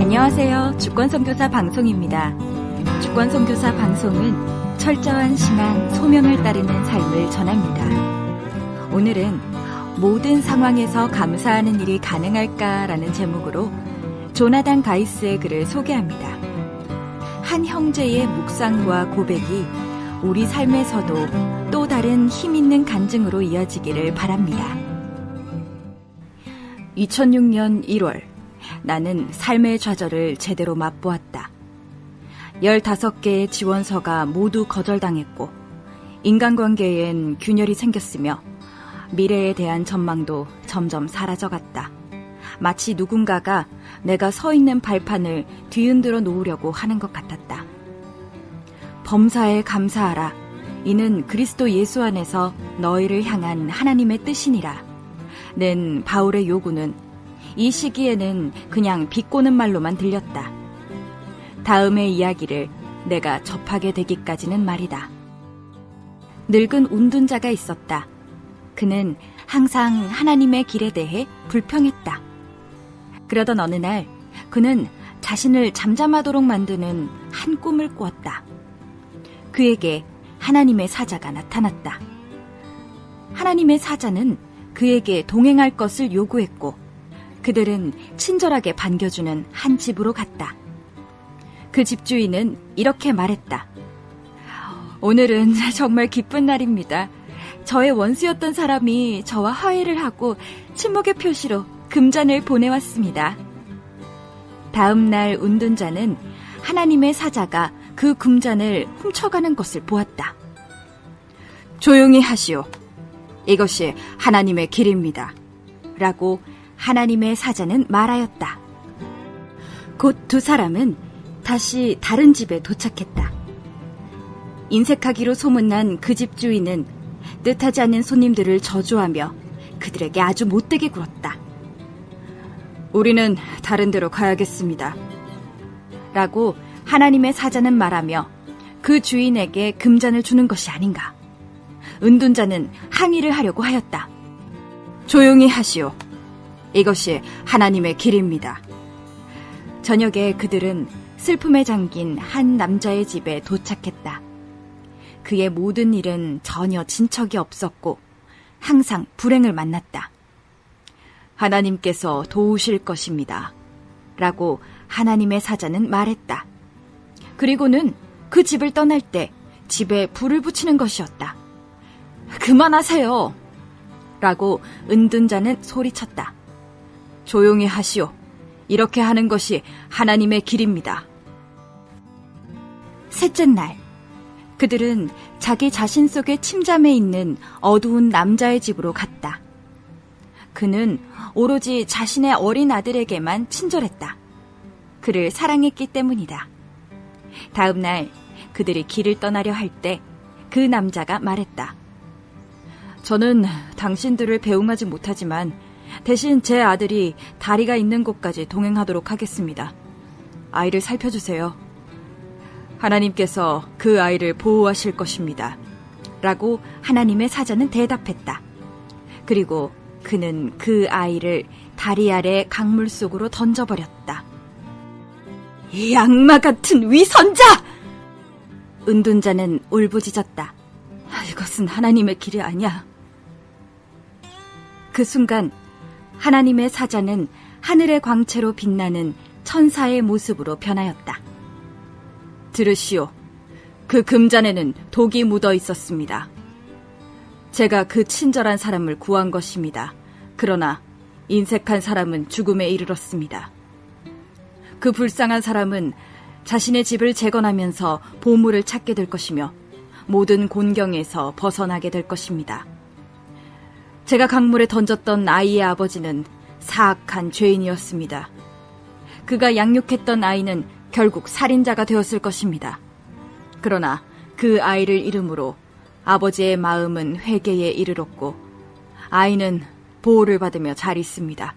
안녕하세요. 주권선교사 방송입니다. 주권선교사 방송은 철저한 신앙, 소명을 따르는 삶을 전합니다. 오늘은 모든 상황에서 감사하는 일이 가능할까라는 제목으로 조나단 가이스의 글을 소개합니다. 한 형제의 묵상과 고백이 우리 삶에서도 또 다른 힘 있는 간증으로 이어지기를 바랍니다. 2006년 1월, 나는 삶의 좌절을 제대로 맛보았다. 15개의 지원서가 모두 거절당했고, 인간관계엔 균열이 생겼으며, 미래에 대한 전망도 점점 사라져갔다. 마치 누군가가 내가 서 있는 발판을 뒤흔들어 놓으려고 하는 것 같았다. 범사에 감사하라. 이는 그리스도 예수 안에서 너희를 향한 하나님의 뜻이니라. 는 바울의 요구는 이 시기에는 그냥 비꼬는 말로만 들렸다. 다음의 이야기를 내가 접하게 되기까지는 말이다. 늙은 운둔자가 있었다. 그는 항상 하나님의 길에 대해 불평했다. 그러던 어느 날 그는 자신을 잠잠하도록 만드는 한 꿈을 꾸었다. 그에게 하나님의 사자가 나타났다. 하나님의 사자는 그에게 동행할 것을 요구했고 그들은 친절하게 반겨주는 한 집으로 갔다. 그 집주인은 이렇게 말했다. 오늘은 정말 기쁜 날입니다. 저의 원수였던 사람이 저와 화해를 하고 침묵의 표시로 금잔을 보내왔습니다. 다음 날 운둔자는 하나님의 사자가 그 금잔을 훔쳐가는 것을 보았다. 조용히 하시오. 이것이 하나님의 길입니다. 라고 하나님의 사자는 말하였다. 곧 두 사람은 다시 다른 집에 도착했다. 인색하기로 소문난 그 집 주인은 뜻하지 않는 손님들을 저주하며 그들에게 아주 못되게 굴었다. 우리는 다른 데로 가야겠습니다. 라고 하나님의 사자는 말하며 그 주인에게 금잔을 주는 것이 아닌가. 은둔자는 항의를 하려고 하였다. 조용히 하시오. 이것이 하나님의 길입니다. 저녁에 그들은 슬픔에 잠긴 한 남자의 집에 도착했다. 그의 모든 일은 전혀 진척이 없었고 항상 불행을 만났다. 하나님께서 도우실 것입니다. 라고 하나님의 사자는 말했다. 그리고는 그 집을 떠날 때 집에 불을 붙이는 것이었다. 그만하세요. 라고 은둔자는 소리쳤다. 조용히 하시오. 이렇게 하는 것이 하나님의 길입니다. 셋째 날, 그들은 자기 자신 속의 침잠에 있는 어두운 남자의 집으로 갔다. 그는 오로지 자신의 어린 아들에게만 친절했다. 그를 사랑했기 때문이다. 다음 날 그들이 길을 떠나려 할 때 그 남자가 말했다. 저는 당신들을 배웅하지 못하지만 대신 제 아들이 다리가 있는 곳까지 동행하도록 하겠습니다. 아이를 살펴주세요. 하나님께서 그 아이를 보호하실 것입니다. 라고 하나님의 사자는 대답했다. 그리고 그는 그 아이를 다리 아래 강물 속으로 던져버렸다. 이 악마 같은 위선자! 은둔자는 울부짖었다. 이것은 하나님의 길이 아니야. 그 순간 하나님의 사자는 하늘의 광채로 빛나는 천사의 모습으로 변하였다. 들으시오. 그 금잔에는 독이 묻어 있었습니다. 제가 그 친절한 사람을 구한 것입니다. 그러나 인색한 사람은 죽음에 이르렀습니다. 그 불쌍한 사람은 자신의 집을 재건하면서 보물을 찾게 될 것이며 모든 곤경에서 벗어나게 될 것입니다. 제가 강물에 던졌던 아이의 아버지는 사악한 죄인이었습니다. 그가 양육했던 아이는 결국 살인자가 되었을 것입니다. 그러나 그 아이를 이름으로 아버지의 마음은 회개에 이르렀고 아이는 보호를 받으며 잘 있습니다.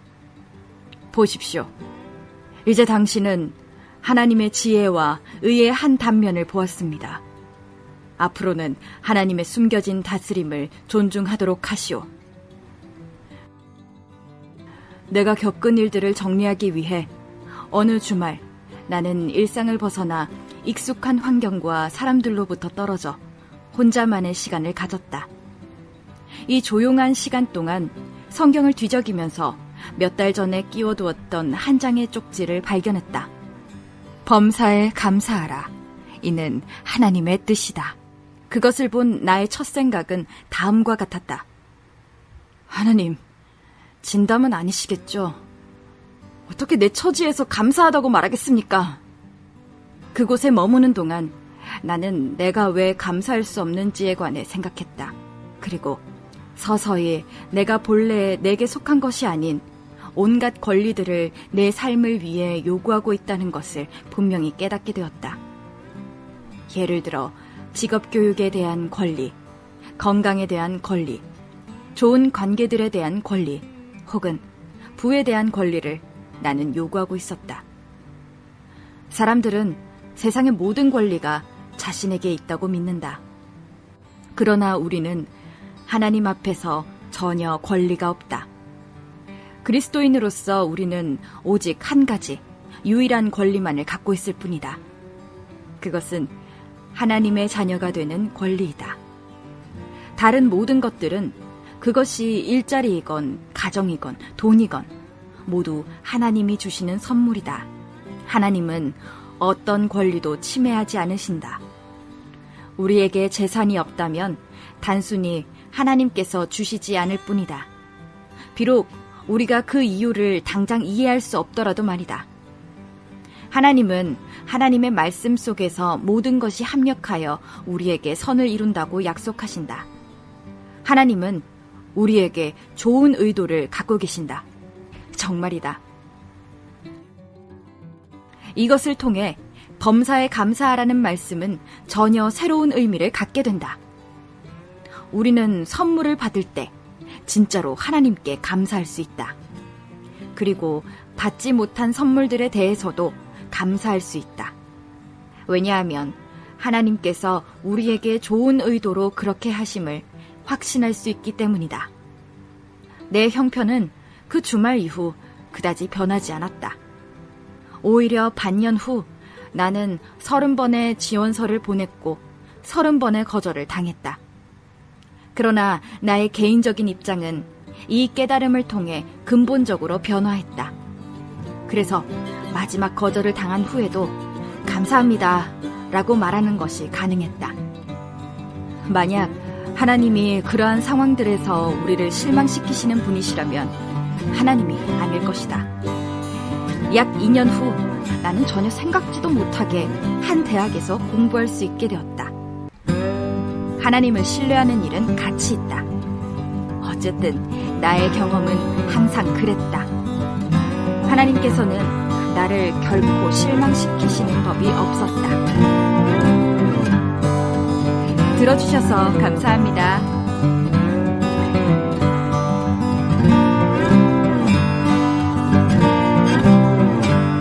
보십시오. 이제 당신은 하나님의 지혜와 의의 한 단면을 보았습니다. 앞으로는 하나님의 숨겨진 다스림을 존중하도록 하시오. 내가 겪은 일들을 정리하기 위해 어느 주말 나는 일상을 벗어나 익숙한 환경과 사람들로부터 떨어져 혼자만의 시간을 가졌다. 이 조용한 시간 동안 성경을 뒤적이면서 몇 달 전에 끼워두었던 한 장의 쪽지를 발견했다. 범사에 감사하라. 이는 하나님의 뜻이다. 그것을 본 나의 첫 생각은 다음과 같았다. 하나님, 진담은 아니시겠죠? 어떻게 내 처지에서 감사하다고 말하겠습니까? 그곳에 머무는 동안 나는 내가 왜 감사할 수 없는지에 관해 생각했다. 그리고 서서히 내가 본래 내게 속한 것이 아닌 온갖 권리들을 내 삶을 위해 요구하고 있다는 것을 분명히 깨닫게 되었다. 예를 들어 직업 교육에 대한 권리, 건강에 대한 권리, 좋은 관계들에 대한 권리, 혹은 부에 대한 권리를 나는 요구하고 있었다. 사람들은 세상의 모든 권리가 자신에게 있다고 믿는다. 그러나 우리는 하나님 앞에서 전혀 권리가 없다. 그리스도인으로서 우리는 오직 한 가지, 유일한 권리만을 갖고 있을 뿐이다. 그것은 하나님의 자녀가 되는 권리이다. 다른 모든 것들은 그것이 일자리이건 가정이건 돈이건 모두 하나님이 주시는 선물이다. 하나님은 어떤 권리도 침해하지 않으신다. 우리에게 재산이 없다면 단순히 하나님께서 주시지 않을 뿐이다. 비록 우리가 그 이유를 당장 이해할 수 없더라도 말이다. 하나님은 하나님의 말씀 속에서 모든 것이 합력하여 우리에게 선을 이룬다고 약속하신다. 하나님은 우리에게 좋은 의도를 갖고 계신다. 정말이다. 이것을 통해 범사에 감사하라는 말씀은 전혀 새로운 의미를 갖게 된다. 우리는 선물을 받을 때 진짜로 하나님께 감사할 수 있다. 그리고 받지 못한 선물들에 대해서도 감사할 수 있다. 왜냐하면 하나님께서 우리에게 좋은 의도로 그렇게 하심을 확신할 수 있기 때문이다. 내 형편은 그 주말 이후 그다지 변하지 않았다. 오히려 반년 후 나는 서른 번의 지원서를 보냈고 서른 번의 거절을 당했다. 그러나 나의 개인적인 입장은 이 깨달음을 통해 근본적으로 변화했다. 그래서 마지막 거절을 당한 후에도 감사합니다 라고 말하는 것이 가능했다. 만약 하나님이 그러한 상황들에서 우리를 실망시키시는 분이시라면 하나님이 아닐 것이다. 약 2년 후 나는 전혀 생각지도 못하게 한 대학에서 공부할 수 있게 되었다. 하나님을 신뢰하는 일은 가치 있다. 어쨌든 나의 경험은 항상 그랬다. 하나님께서는 나를 결코 실망시키시는 법이 없었다. 들어주셔서 감사합니다.